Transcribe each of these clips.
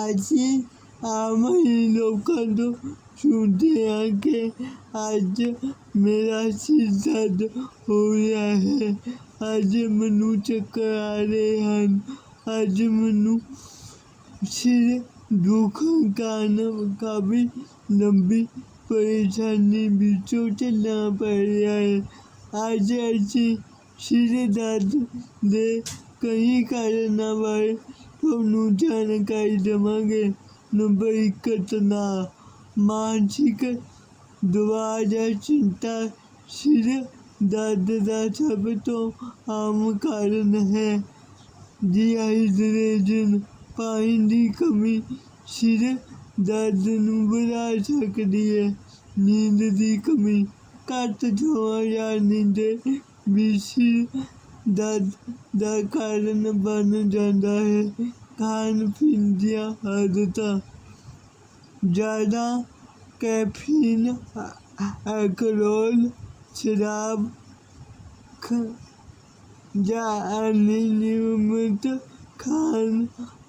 اب آم ہی لوگوں کو چنتے ہیں کہ اج میرا سر درد ہو رہا ہے اب منو چکر آ رہے ہیں اج من سر دکھ کافی لمبی پریشانی بھی چھوٹنا پڑ رہا ہے اج اچ درد دے کئی کار جان تھوانکاری داں گے نمبر ایک تنا مانسک دعا جا چنتا سر داد دا سب تو عام کارن ہے جی آئی درے جن پانی دی کمی سر درد بلا سکتی ہے نیند دی کمی کٹ جو یا نیند بھی سر درد بن جاتا ہے کھان پی عادت زیادہ کیفین اکرو شراب کھان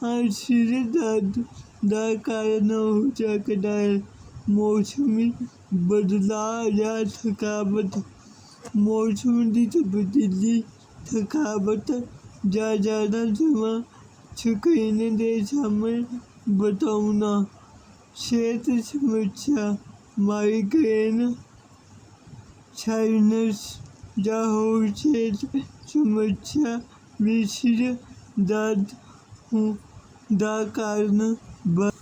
اور سر درد کا کارن ہو سکتا ہے موسمی بدلاؤ یا تھکاوٹ موسم کی تبدیلی تھکاوٹ جا جانا جمع چکین دے جامع بتاؤنا شیت سمچا مائی سائنس چائنس جا ہو شیت سمچا مشر داد دا کارن بس